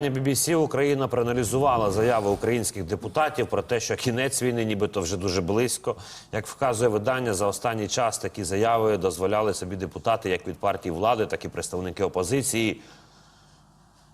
BBC Україна проаналізувала заяви українських депутатів про те, що кінець війни нібито вже дуже близько. Як вказує видання, за останній час такі заяви дозволяли собі депутати як від партії влади, так і представники опозиції.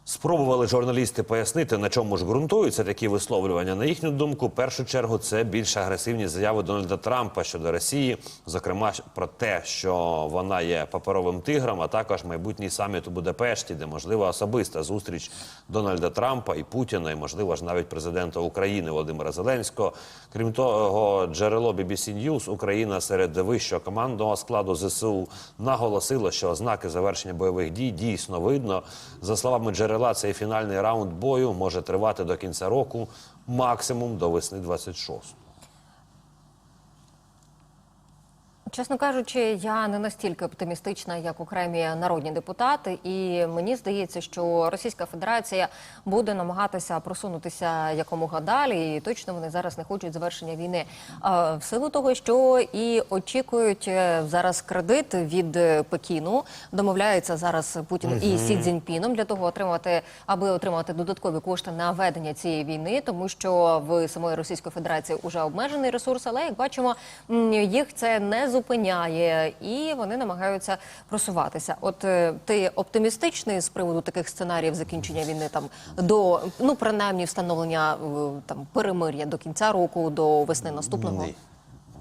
Спробували журналісти пояснити, на чому ж ґрунтуються такі висловлювання. На їхню думку, в першу чергу, це більш агресивні заяви Дональда Трампа щодо Росії, зокрема про те, що вона є паперовим тигром, а також майбутній саміт у Будапешті, де можлива особиста зустріч Дональда Трампа і Путіна, і можливо ж навіть президента України Володимира Зеленського. Крім того, джерело BBC News Україна серед вищого командного складу ЗСУ наголосило, що ознаки завершення бойових дій дійсно видно. За словами джерела, цей фінальний раунд бою може тривати до кінця року, максимум до весни 26-го. Чесно кажучи, я не настільки оптимістична, як окремі народні депутати, і мені здається, що Російська Федерація буде намагатися просунутися якомога далі, і точно вони зараз не хочуть завершення війни. В силу того, що і очікують е, зараз кредит від Пекіну, домовляється зараз Путін і Сі Цзіньпіном для того, отримати, аби отримати додаткові кошти на ведення цієї війни, тому що в самої Російської Федерації вже обмежений ресурс, але як бачимо, їх це не зупиняє, і вони намагаються просуватися. От е, ти оптимістичний з приводу таких сценаріїв закінчення війни там до ну принаймні встановлення е, там перемир'я до кінця року, до весни наступного. Ні.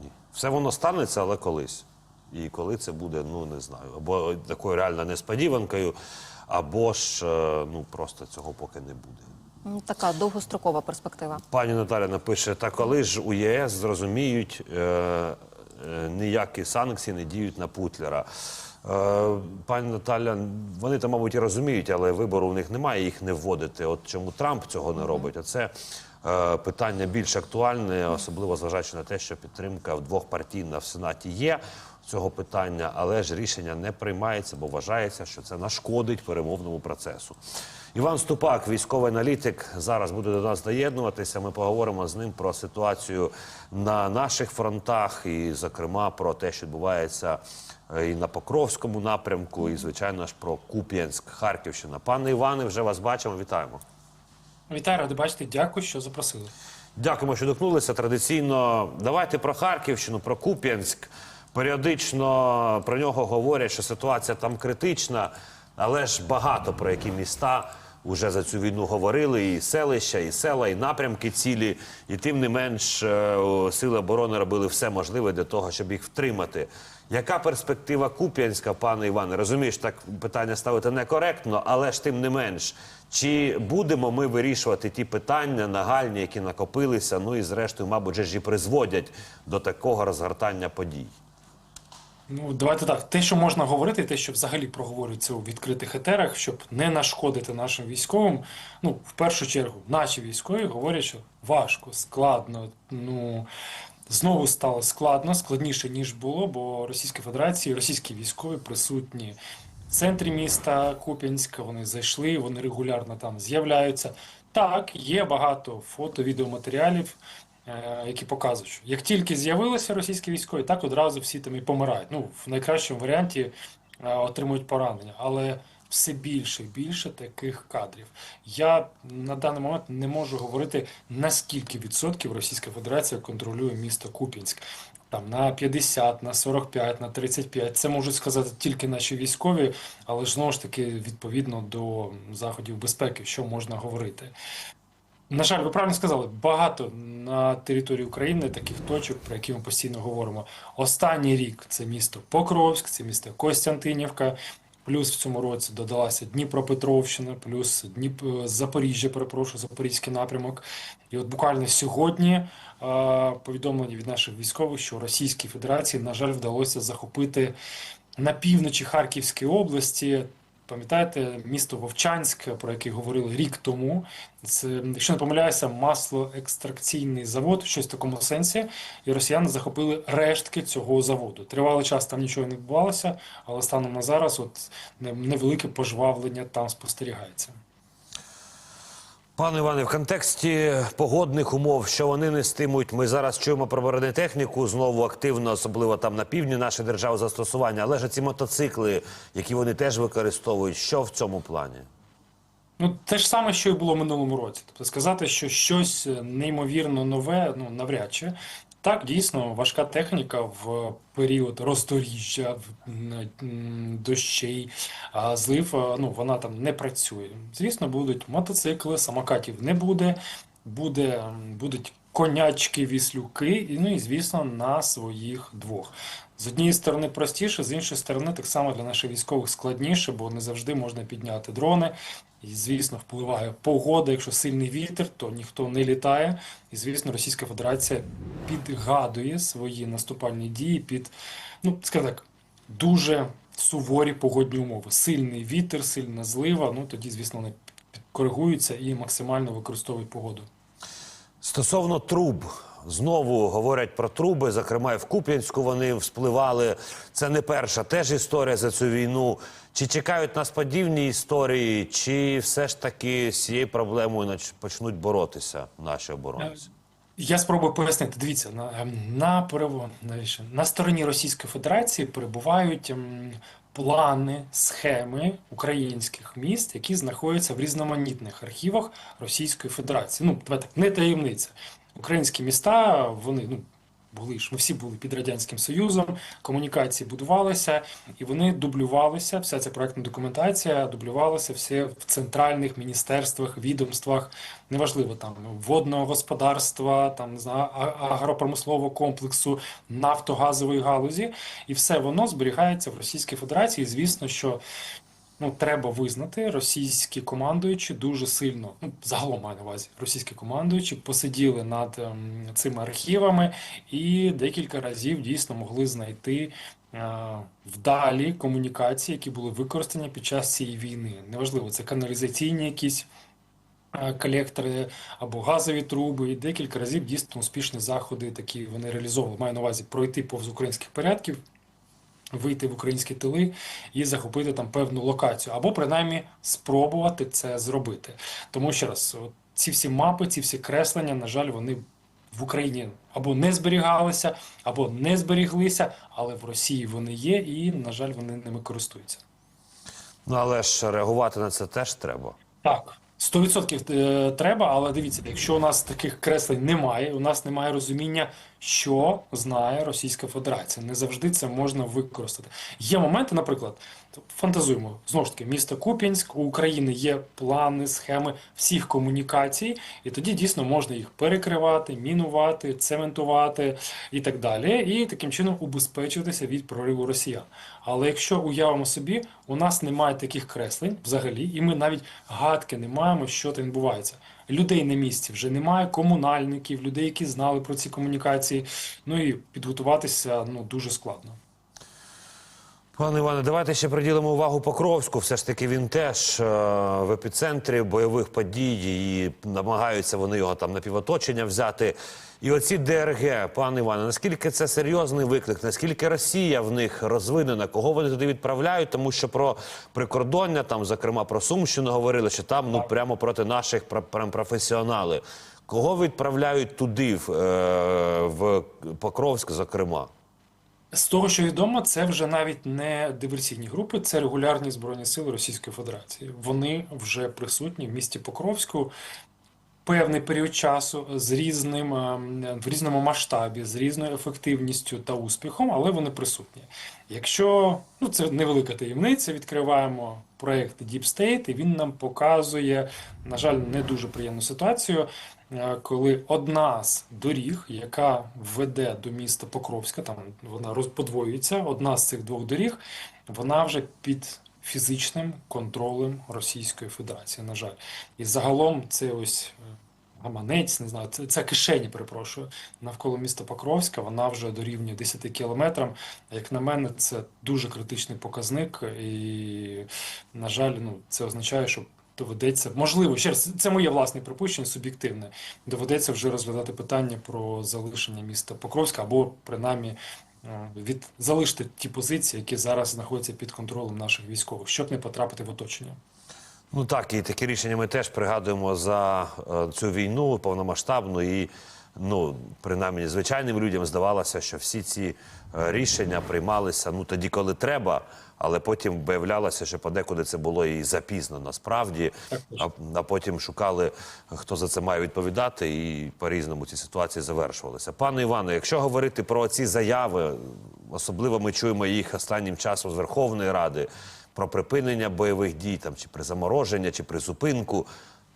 Ні. Все воно станеться, але колись. І коли це буде, ну не знаю. Або такою реально несподіванкою, або ж е, ну просто цього поки не буде. Така довгострокова перспектива. Пані Наталя напише: та коли ж у ЄС зрозуміють, е, ніякі санкції не діють на Путлера. Е, пані Наталя, вони там, мабуть, і розуміють, але вибору у них немає їх не вводити. От чому Трамп цього не робить? А це е, питання більш актуальне, особливо зважаючи на те, що підтримка двохпартійна в Сенаті є цього питання, але ж рішення не приймається, бо вважається, що це нашкодить перемовному процесу. Іван Ступак, військовий аналітик, зараз буде до нас доєднуватися. Ми поговоримо з ним про ситуацію на наших фронтах, і, зокрема, про те, що відбувається е, і на Покровському напрямку, і звичайно ж про Куп'янськ, Харківщина. Пане Іване, вже вас бачимо. Вітаємо. Вітаю, ради бачити. Дякую, що запросили. Дякуємо, що доткнулися. Традиційно давайте про Харківщину, про Куп'янськ. Періодично про нього говорять, що ситуація там критична, але ж багато про які міста вже за цю війну говорили. І селища, і села, і напрямки цілі. І тим не менш е, сили оборони робили все можливе для того, щоб їх втримати. Яка перспектива Куп'янська, пане Іване? Розумієш, так питання ставити некоректно, але ж тим не менш. Чи будемо ми вирішувати ті питання нагальні, які накопилися, ну і зрештою, мабуть, ж і призводять до такого розгортання подій? Ну, давайте так. Те, що можна говорити, те, що взагалі проговорюється у відкритих етерах, щоб не нашкодити нашим військовим. Ну, в першу чергу, наші військові говорять, що важко, складно. Ну знову стало складно, складніше ніж було, бо Російська Федерація, російські військові присутні в центрі міста Куп'янська. Вони зайшли, вони регулярно там з'являються. Так, є багато фото, відеоматеріалів, які показують, що як тільки з'явилися російські військові, так одразу всі там і помирають. Ну, в найкращому варіанті е, отримують поранення, але все більше і більше таких кадрів. Я на даний момент не можу говорити, наскільки відсотків Російська Федерація контролює місто Куп'янськ. Там на 50, на 45, на 35. Це можуть сказати тільки наші військові, але ж знову ж таки відповідно до заходів безпеки, що можна говорити. На жаль, ви правильно сказали, багато на території України таких точок, про які ми постійно говоримо. Останній рік це місто Покровськ, це місто Костянтинівка. Плюс в цьому році додалася Дніпропетровщина, плюс Дніп... е, Запоріжжя, перепрошую, Запорізький напрямок. І от буквально сьогодні е, повідомлення від наших військових, що Російській Федерації, на жаль, вдалося захопити на півночі Харківської області. Пам'ятаєте місто Вовчанськ, про яке говорили рік тому? Це, якщо не помиляюся, маслоекстракційний завод, щось в такому сенсі, і росіяни захопили рештки цього заводу. Тривалий час там нічого не відбувалося, але станом на зараз от невелике пожвавлення там спостерігається. Пане Іване, в контексті погодних умов, що вони нестимуть, ми зараз чуємо про бронетехніку знову активно, особливо там на півдні нашої держави застосування. Але ж ці мотоцикли, які вони теж використовують, що в цьому плані? Ну, те ж саме, що і було минулому році. Тобто сказати, що щось неймовірно нове, ну навряд чи. Так, дійсно, важка техніка в період роздоріжжя, дощей, злив, ну, вона там не працює. Звісно, будуть мотоцикли, самокатів не буде, буде, будуть конячки, віслюки, ну і, звісно, на своїх двох. З однієї сторони простіше, з іншої сторони, так само для наших військових складніше, бо не завжди можна підняти дрони. І, звісно, впливає погода. Якщо сильний вітер, то ніхто не літає. І, звісно, Російська Федерація підгадує свої наступальні дії під, ну, скажімо так, дуже суворі погодні умови. Сильний вітер, сильна злива. Ну тоді, звісно, вони коригуються і максимально використовують погоду. Стосовно труб, знову говорять про труби, зокрема і в Куп'янську вони вспливали. Це не перша теж історія за цю війну. Чи чекають нас подібні історії, чи все ж таки з цією проблемою почнуть боротися наші оборонці? Я спробую пояснити. Дивіться, на, ем, на, перево- на стороні Російської Федерації перебувають ем, плани, схеми українських міст, які знаходяться в різноманітних архівах Російської Федерації. Ну, давайте не таємниця. Українські міста, вони ну, були ж, ми всі були під Радянським Союзом, комунікації будувалися, і вони дублювалися, вся ця проектна документація дублювалася все в центральних міністерствах, відомствах, неважливо там водного господарства, там не агропромислового комплексу, нафтогазової галузі, і все воно зберігається в Російській Федерації. І, звісно, що Ну, треба визнати, російські командуючі дуже сильно, ну, загалом маю на увазі, російські командуючі посиділи над ем, цими архівами і декілька разів дійсно могли знайти е, вдалі комунікації, які були використані під час цієї війни. Неважливо, це каналізаційні якісь е, колектори або газові труби. І декілька разів дійсно успішні заходи такі вони реалізовували. Маю на увазі пройти повз українських порядків вийти в українські тили і захопити там певну локацію, або принаймні спробувати це зробити. Тому ще раз, ці всі мапи, ці всі креслення, на жаль, вони в Україні або не зберігалися, або не зберіглися, але в Росії вони є, і, на жаль, вони ними користуються. Ну але ж реагувати на це теж треба. Так. 100% е, треба, але дивіться, якщо у нас таких креслень немає, у нас немає розуміння, що знає Російська Федерація. Не завжди це можна використати. Є моменти, наприклад, фантазуємо знову ж таки, місто Куп'янськ, у України є плани, схеми всіх комунікацій, і тоді дійсно можна їх перекривати, мінувати, цементувати і так далі, і таким чином убезпечитися від прориву росіян. Але якщо уявимо собі, у нас немає таких креслень взагалі, і ми навіть гадки не маємо, що там відбувається. Людей на місці вже немає, комунальників, людей, які знали про ці комунікації. Ну і підготуватися ну дуже складно. Пане Іване, давайте ще приділимо увагу Покровську. Все ж таки він теж е, в епіцентрі бойових подій і намагаються вони його там на півоточення взяти. І оці ДРГ, пане Іване, наскільки це серйозний виклик? Наскільки Росія в них розвинена? Кого вони туди відправляють? Тому що про прикордоння, там, зокрема, про Сумщину говорили, що там ну прямо проти наших пр- прям. Кого відправляють туди, е, в Покровськ, зокрема? З того, що відомо, це вже навіть не диверсійні групи, це регулярні збройні сили Російської Федерації. Вони вже присутні в місті Покровську певний період часу з різним ем, в різному масштабі, з різною ефективністю та успіхом, але вони присутні. Якщо ну це невелика таємниця, відкриваємо проєкт Deep State, і він нам показує, на жаль, не дуже приємну ситуацію, е, коли одна з доріг, яка веде до міста Покровська, там вона розподвоюється, одна з цих двох доріг, вона вже під фізичним контролем Російської Федерації, на жаль. І загалом це ось е, гаманець, не знаю, це, це кишені, перепрошую, навколо міста Покровська, вона вже дорівнює 10 кілометрам. Як на мене, це дуже критичний показник, і, на жаль, ну, це означає, що доведеться, можливо, ще раз, це моє власне припущення, суб'єктивне, доведеться вже розглядати питання про залишення міста Покровська або принаймні е, від залишити ті позиції, які зараз знаходяться під контролем наших військових, щоб не потрапити в оточення. Ну так, і такі рішення ми теж пригадуємо за е, цю війну повномасштабну. І ну принаймні звичайним людям здавалося, що всі ці е, рішення приймалися ну тоді, коли треба. Але потім виявлялося, що подекуди це було і запізно насправді. А, а потім шукали, хто за це має відповідати, і по-різному ці ситуації завершувалися. Пане Іване, якщо говорити про ці заяви, особливо ми чуємо їх останнім часом з Верховної Ради про припинення бойових дій, там чи при замороження, чи при зупинку.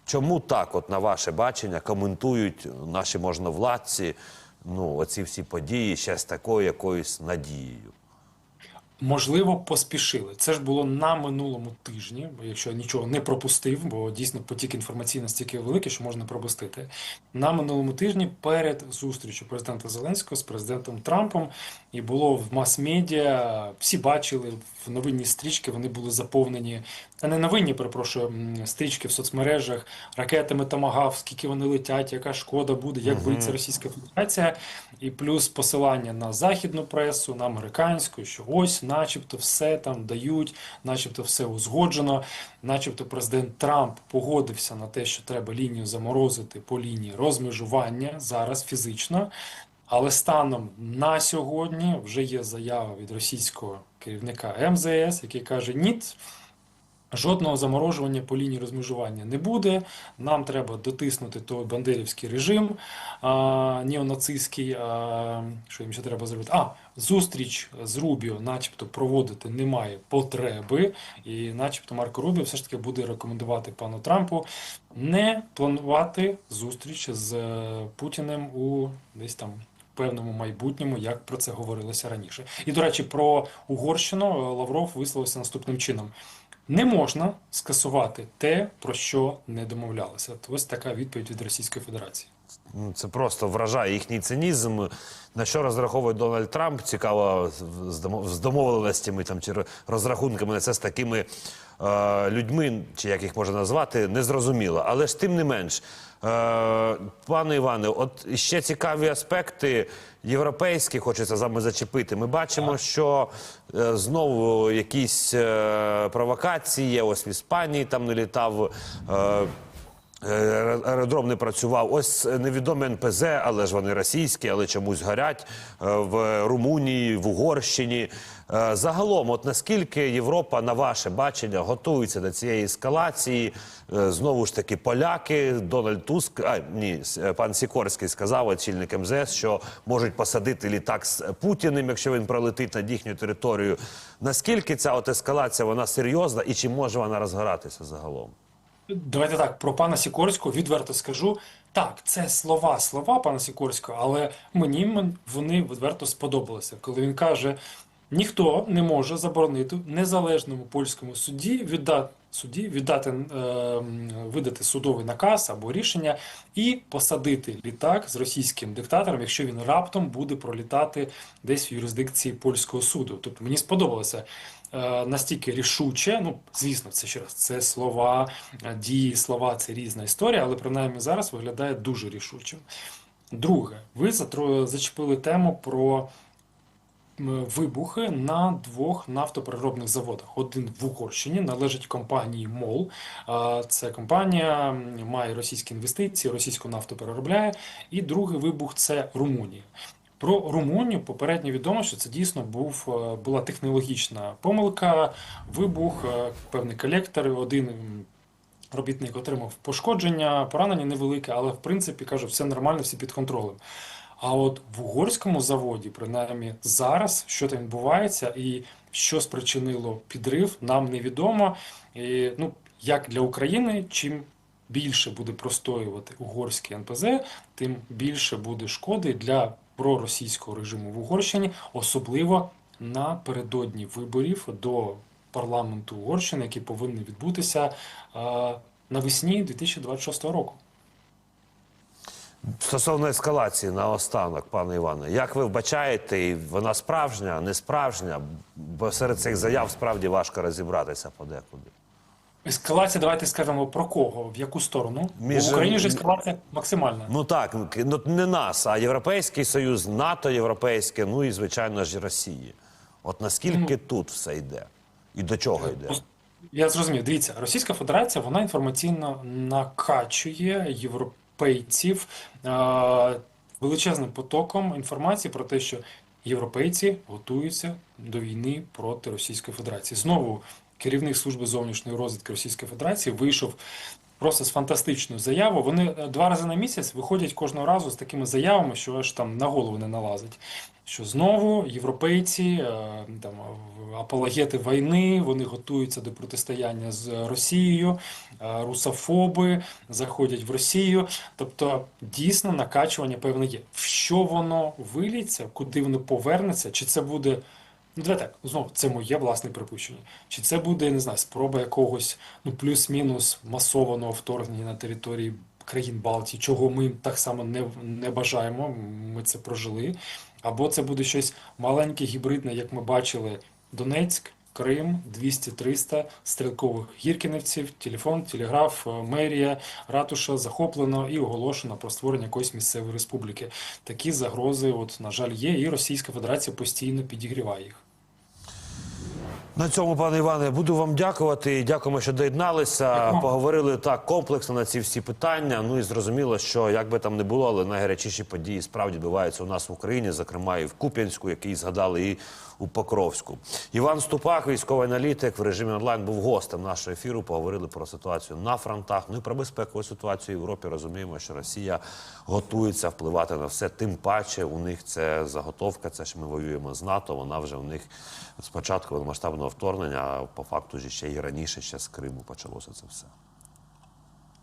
Чому так, от на ваше бачення, коментують наші можновладці ну, оці всі події ще з такою якоюсь надією? Можливо, поспішили. Це ж було на минулому тижні, якщо я нічого не пропустив, бо дійсно потік інформації настільки великий, що можна пропустити. На минулому тижні перед зустрічю президента Зеленського з президентом Трампом, і було в мас-медіа, всі бачили в новинні стрічки, вони були заповнені, не новинні, перепрошую, стрічки в соцмережах, ракетами Томагав, скільки вони летять, яка шкода буде, як боїться Російська Федерація, і плюс посилання на західну пресу, на американську, що ось, начебто, все там дають, начебто, все узгоджено, начебто, президент Трамп погодився на те, що треба лінію заморозити по лінії розмежування зараз фізично. Але станом на сьогодні вже є заява від російського керівника МЗС, який каже: ні, Жодного заморожування по лінії розмежування не буде. Нам треба дотиснути той бандерівський режим а, неонацистський. А, що їм ще треба зробити? А, зустріч з Рубіо, начебто, проводити немає потреби. І, начебто, Марко Рубіо все ж таки буде рекомендувати пану Трампу не планувати зустріч з е, Путіним у десь там. Певному майбутньому, як про це говорилося раніше, і до речі, про Угорщину е, Лавров висловився наступним чином: не можна скасувати те, про що не домовлялися. Ось така відповідь від Російської Федерації. Ну, Це просто вражає їхній цинізм. На що розраховує Дональд Трамп? Цікаво з домовленостями там чи розрахунками на це з такими е, людьми, чи як їх можна назвати, незрозуміло. Але ж тим не менш, е, пане Іване, от ще цікаві аспекти європейські, хочеться з вами зачепити. Ми бачимо, що е, знову якісь е, провокації. Ось в Іспанії там не літав. Е, Е, Аеродром не працював. Ось невідомі НПЗ, але ж вони російські, але чомусь горять е, в Румунії, в Угорщині. Е, Загалом, от наскільки Європа, на ваше бачення, готується до цієї ескалації? Е, Знову ж таки, поляки, Дональд Туск, а ні, е, пан Сікорський сказав, очільник МЗС, що можуть посадити літак з Путіним, якщо він пролетить над їхню територію. Наскільки ця от ескалація вона серйозна і чи може вона розгоратися загалом? Давайте так про пана Сікорського відверто скажу. Так, це слова, слова пана Сікорського, але мені вони відверто сподобалися, коли він каже: ніхто не може заборонити незалежному польському судді віддати судді віддати е, видати судовий наказ або рішення і посадити літак з російським диктатором, якщо він раптом буде пролітати десь в юрисдикції польського суду. Тобто мені сподобалося настільки рішуче. Ну, звісно, це ще раз це слова, е, дії, слова це різна історія, але принаймні зараз виглядає дуже рішучим. Друге, ви зачепили тему про вибухи на двох нафтопереробних заводах. Один в Угорщині належить компанії МОЛ. Це компанія має російські інвестиції, російську нафту переробляє. І другий вибух це Румунія. Про Румунію попередньо відомо, що це дійсно був е, була технологічна помилка, вибух, е, певний колектор, один. Робітник отримав пошкодження, поранення невелике, але в принципі кажу, все нормально, всі під контролем. А от в угорському заводі, принаймні зараз, що там відбувається і що спричинило підрив, нам невідомо. І, ну, як для України, чим більше буде простоювати угорський НПЗ, тим більше буде шкоди для проросійського режиму в Угорщині, особливо напередодні виборів до парламенту Угорщини, які повинні відбутися е, навесні 2026 року. Стосовно ескалації наостанок, пане Іване, як ви вбачаєте, вона справжня, не справжня? Бо серед цих заяв справді важко розібратися подекуди. Ескалація, давайте скажемо про кого, в яку сторону. Між- в Україні ж ескалація максимальна. Ну так, ну не нас, а Європейський Союз, НАТО Європейське, ну і звичайно ж Росії. От наскільки тут все йде і до чого йде? Я зрозумів. Дивіться, Російська Федерація вона інформаційно накачує європейців е, величезним потоком інформації про те, що європейці готуються до війни проти Російської Федерації. Знову керівник служби зовнішньої розвідки Російської Федерації вийшов просто з фантастичною заявою. Вони два рази на місяць виходять кожного разу з такими заявами, що аж там на голову не налазить. Що знову європейці, е, там апологети війни, вони готуються до протистояння з Росією, е, русофоби заходять в Росію. Тобто дійсно накачування певне є. В що воно виліться, куди воно повернеться, чи це буде. Ну, давай так, знову це моє власне припущення. Чи це буде, не знаю, спроба якогось ну плюс-мінус масованого вторгнення на території країн Балтії, чого ми так само не, не бажаємо. Ми це прожили. Або це буде щось маленьке, гібридне, як ми бачили, Донецьк, Крим, 200-300 стрілкових гіркінівців, телефон, телеграф, е, мерія, ратуша захоплено і оголошено про створення якоїсь місцевої республіки. Такі загрози, от на жаль, є, і Російська Федерація постійно підігріває їх. На цьому, пане Іване, буду вам дякувати. Дякуємо, що доєдналися. Дякую. Поговорили так комплексно на ці всі питання. Ну і зрозуміло, що як би там не було, але найгарячіші події справді відбуваються у нас в Україні, зокрема і в Куп'янську, який згадали, і у Покровську. Іван Ступак, військовий аналітик в режимі онлайн, був гостем нашого ефіру. Поговорили про ситуацію на фронтах. Ну і про безпекову ситуацію в Європі. Розуміємо, що Росія готується впливати на все. Тим паче у них це заготовка. Це що ми воюємо з НАТО. Вона вже у них з початку масштабного вторгнення, а по факту ще й раніше, ще з Криму почалося це все.